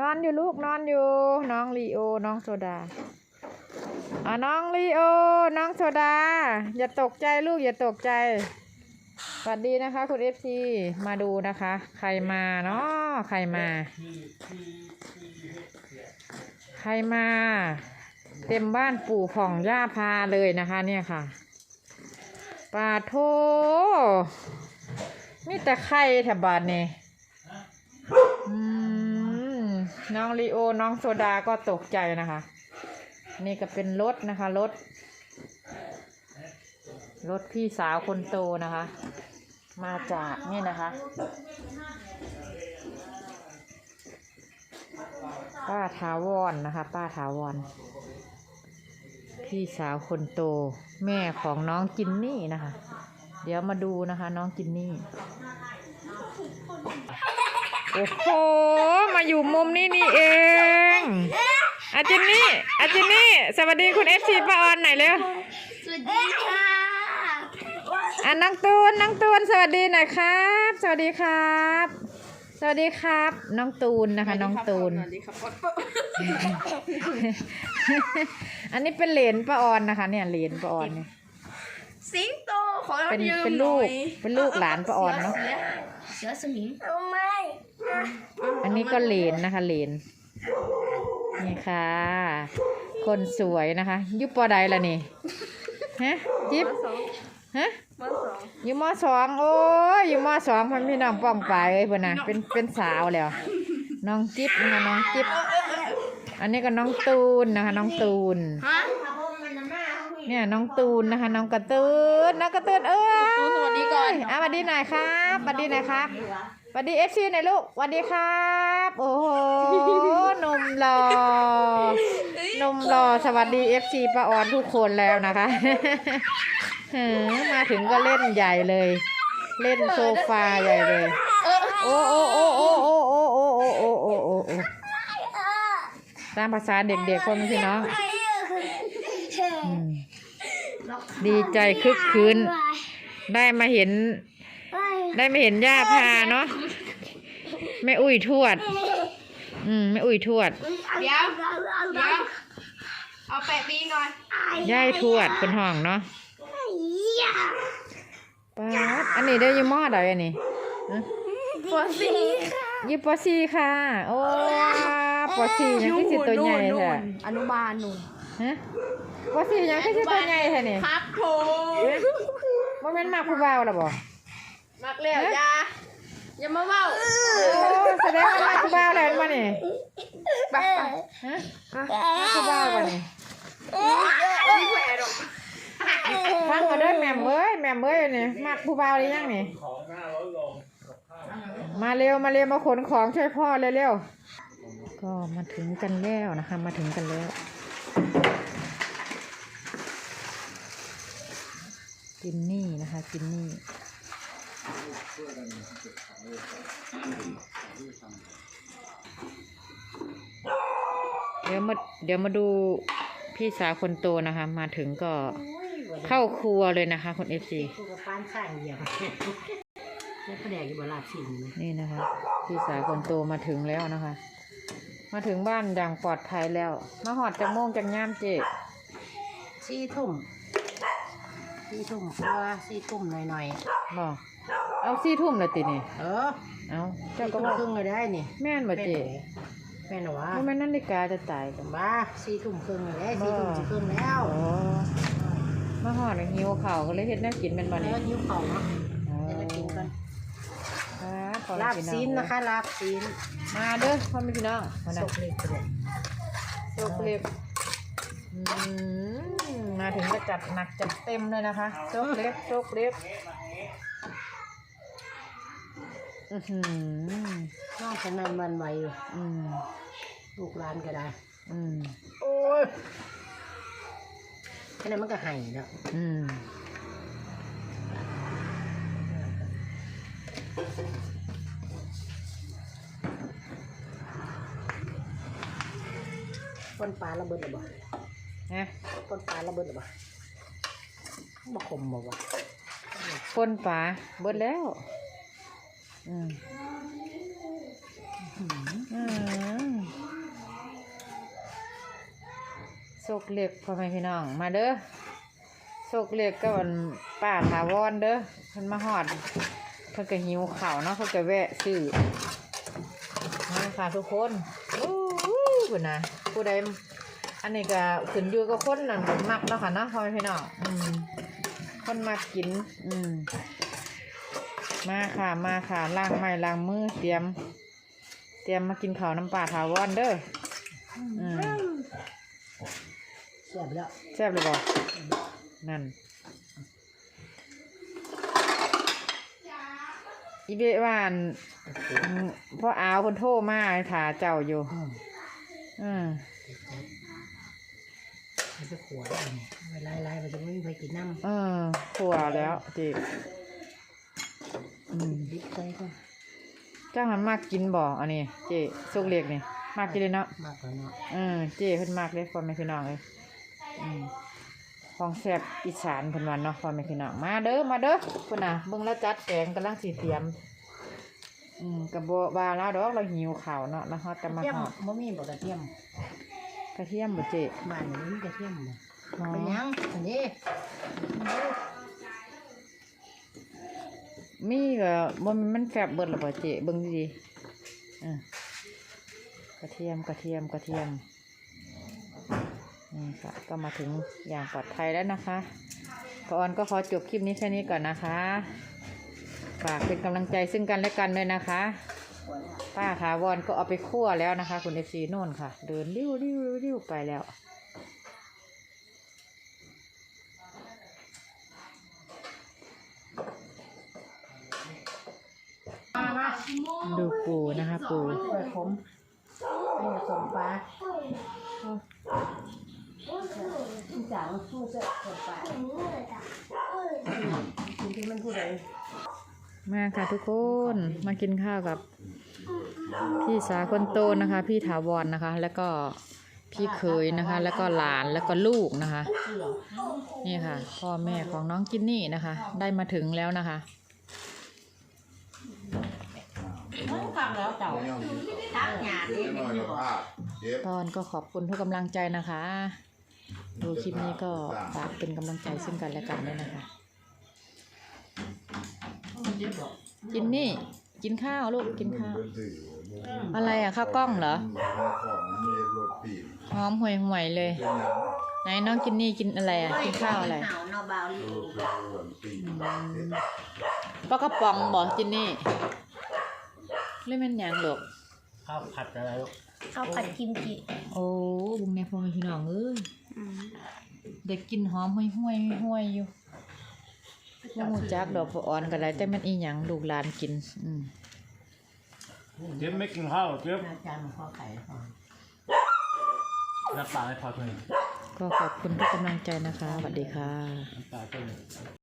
นอนอยู่ลูกนอนอยู่ น้องลีโอ น้องโซดาอ่าน้องลีโอ น้องโซดา อย่าตกใจลูกอย่าตกใจ สวัสดีนะคะ คุณเอฟซีมาดูนะคะ ใครมาเนาะใครมา ใครมา เต็มบ้านปู่ผ่องย่าพาเลยนะคะ เนี่ยค่ะปาโทมีแต่ไข่แถบบานนี่อืม น้องลีโอ น้องโซดาก็ตกใจนะคะ นี่ก็เป็นรถนะคะรถรถพี่สาวคนโตนะคะ มาจากนี่นะคะป้าถาวรนะคะ ป้าถาวร พี่สาวคนโต แม่ของน้องจินนี่นะคะ เดี๋ยวมาดูนะคะ น้องจินนี่ โอ้โห มาอยู่มุมนี้นี่เองอาจินนี่อาจินนี่ สวัสดีคุณเอฟซีป้าออนหน่อยเร็วสวัสดีค่ะอะน้องตูนน้องตูนสวัสดีหน่อยครับ สวัสดีครับ สวัสดีครับ น้องตูนนะคะ น้องตูน สวัสดีครับป๊อปอันนี้เป็นเหรนป้าออนนะคะ เนี่ยเหรนป้าออนเนี่ยสิงโตขอเราเป็นยืมเป็นหลูน่กอยเป็นลูกหลานป้าออนเนาะสืเสือสมิงไม่ อันนี้ก็เหรนนะคะเหรนนี่ค่ะ คนสวยนะคะอยุปอใดล่ะนี่ฮะจิ๊บฮะมาสองอยู่มสองโอ้ยอยู่มสองพันพี่น้องป้องปลายเอ้ยเพื่อนนะเป็นเป็นสาวแล้ว น้องจิ๊บนะคะน้องจิ๊บอันนี้ก็น้องตูนนะคะ น้องตูนฮะเนี่ยน้องตูนนะคะ น้องกระตูนน้องกระตูนเอ้ยตูนสวัสดีก่อนอะสวัสดีหน่อยครับสวัสดีหน่อยครับ สวัสดีเอฟซีหน่อยลูกสวัสดีครับ โอ้โหหนุ่มหล่อหนุ่มหล่อสวัสดีเอฟซีป้าออนทุกคนแล้วนะคะเออมาถึงก็เล่นใหญ่เลย เล่นโซฟาใหญ่เลย โอ้โอ้โอ้โอ้โอ้โอ้โอ้โอ้โอ้โอ้โอ้โอ้ตามภาษาเด็กๆคนพี่น้องอืมดีใจคึกคืนได้มาเห็น ได้มาเห็นย่าพาเนาะแม่อุ้ยทวด อืมแม่อุ้ยทวดเดี๋ยวเดี๋ยวเอาแปะปีก่อนย่ายทวดเป็นห้องเนาะป๊าดอันนี้ได้ยี่มอดอะไรอันนี้ฮะปวดสียี่ปอซีค่ะ โอ้ปอซียังคือสิตัวใหญ่แท้อนุบาลหนุ่มฮะปอซียังคือสิตัวใหญ่แท้นี่ครับโถว่าแม่นมากผู้เบาหรอบ่ มักเลี้ยวยาอย่ามาเมาโอ้แสดงว่ามากผู้เบาแล้วมานี่ไปฮะมากผู้เบาบ่นี่นี่แหวนหรอกฟังมาเด้อแม่มเอ้ยแม่มเอ้ยนี่มากผู้เบาหรือยังนี่ของหน้าลดลงกับข้าวมาเร็วมาเร็วมาขนของช่วยพ่อเร็วๆก็มาถึงกันแล้วนะคะ มาถึงกันแล้ว กินนี่นะคะ กินนี่ เดี๋ยวมาเดี๋ยวมาดูพี่สาวคนโตนะคะ มาถึงก็เข้าครัวเลยนะคะคุณเอฟซีกูกับปานข้างเดียวแล้วก็แดกอยู่บนลาดสิ่งนะนี่นะคะ พี่สาวคนโตมาถึงแล้วนะคะ มาถึงบ้านอย่างปลอดภัยแล้ว มาหอดจากโมงจากย่ามเจสี่ทุ่มสี่ทุ่มกว่าสี่ทุ่มหน่อยบอก เอาสี่ทุ่มเลยตินี่ๆเออเอาเจ้าเจ้าก็ก็มาว่าครึ่งเลยได้นี่แม่นบ่เจแม่นเหรอวะว่าแม่นนาฬิกาจะตายกันบ้าสี่ทุ่มครึ่งเลยได้สี่ทุ่มสี่ครึ่งแล้วโอ้มาหอดแล้วหิวข่าวก็เลยเฮ็ดแนวกินเป็นบ่แล้นี่วนิ้วเขาเนาะอ๋อเดี๋ยวจะกินกันครับขอลาบกิซีนำนะคะลาบซีนมาเด้อพ่อแม่พี่น้องมาสนะกเล็กเลยโซกเล็กอืมมาถึงก็จัดหนักจัดเต็มเลยนะคะโซกเล็กโซกเล็ก อือหือน้องฉันนั่นมันไหวอยู่อืมลูกหลานก็ได้ อืมโอ้ยแค่นั้นมันก็ใหายแล้วอืมก้นปลาระเบิดหรือเปล่านะก้นปลาระเบิดหรือเปล่าบ่คมบ่วะปนปลาเบิดแล้วอืมอืม โศกเหล็กพ่อแม่พี่น้อง มาเด้อโซกเล็กก็วันป่าถาวรเด้อเพิ่นมาหอด เพิ่นก็หิวเข่าเนาะเพิ่นก็แวะซื้อมาค่ะทุกคนโอ้ยบุญนะผู้ใดอันนี้ก็ขึ้นอยู่กับคนนั่นมักแล้วค่ะนะพ่อแม่พี่น้อง อืมคนมากกิน อืม มาค่ะมาค่ะล้างไม้ล้างมือเตรียม เตรียมมากินข้าวน้ำปลาถาวรเด้ออืมเสียบแล้วแซ่บเลยบอกนั่นอีเบะว่าอันอืมพ่ออาวคนโทรมาถาเจ้าอยู่ อืมอืมมันจะขวดเอาเวลาไล่มันจะไม่มีใครกินน้ำเออขัวแล้วจี อืมดิบใส่ก็เจ้าหันมากกินบ่อันนี้เจสุกเล็กนี่มากกินเลยเนาะมากกว่าเนาะเออเจเพิ่นมากเลยพ่อแม่พี่น้องเลยอืมของแซ่บอีสานเพิ่นว่าเนาะพ่อแม่พี่น้องมาเด้อมาเด้อพุ่นน่ะเบิ่งแล้วจัดแกงกำลังสิเตรียม อืมกระบอกว่าแล้วดอกเราหิวข้าวเนาะแล้วเฮาจะมาเทียมหอดบ่มีบ่กระเทียมกระเทียมบ่เจบ้านนี้มีกระเทียมบ่อ๋อเป็นหยังอันนี้ มีก็บ่ม่นมันแซ่บเบิดหรอบ่เจเบิ่งดีอะกระเทียมกระเทียมกระเทียมนี่ค่ะก็มาถึงอย่างปลอดภัยแล้วนะคะพออนก็ขอจบคลิปนี้แค่นี้ก่อนนะคะฝากเป็นกำลังใจซึ่งกันและกันด้วยนะคะป้าถาวรก็เอาไปคั่วแล้วนะคะ คุณเอฟซีโน่นค่ะ เดินริ้วริ้วริ้วริ้วไปแล้ว มามา ดูปูนะคะปูเปิดผมให้ผสมปลาจังสู้เสร็จผสมปลากินที่มันผู้ใดมาค่ะทุกคนมากินข้าวกับ พี่สาวคนโตนะคะ พี่ถาวรนะคะ แล้วก็พี่เคยนะคะ แล้วก็หลานแล้วก็ลูกนะคะ นี่ค่ะ พ่อแม่ของน้องกินนี่นะคะ ได้มาถึงแล้วนะคะ ไม่ทำแล้วเจ้าทักหยาดเจ็บหน่อยกับภาพเจ็บตอนก็ขอบคุณทุกกำลังใจนะคะ ดูคลิปนี้ก็ฝากเป็นกำลังใจซึ่งกันและกันด้วยนะคะกินนี่กินข้าวลูกกินข้าว อะไรอะข้าวกล้องเหรอของมีรถปีนหอมห่วยห่วยๆเลยเป็นหยังไหนน้องกินนี่กินอะไรอะกินข้าวอะไรหาวนอบาวลีรถรถปีนปลากระป๋องบอกกินนี่ เล่นมันหยังหรอกข้าวผัดอะไรลูกข้าวผัดกิมจิโอ้บุงแม่พ่อแม่พี่น้องเอ้ยเด็กกินหอมห่วยห่วยๆห่วยๆอยู่ว่าหูจักดอกปอ่อนก็ได้แต่มันอีหยังลูกหลานกิน อืมเจ็บไม่กินข้าวเจ็บอาจารย์พ่อไข่พ่อน้ำตาให้พอเพื่อนก็ขอบคุณทุกกำลังใจนะคะสวัสดีค่ะ น้ำตาเพื่อน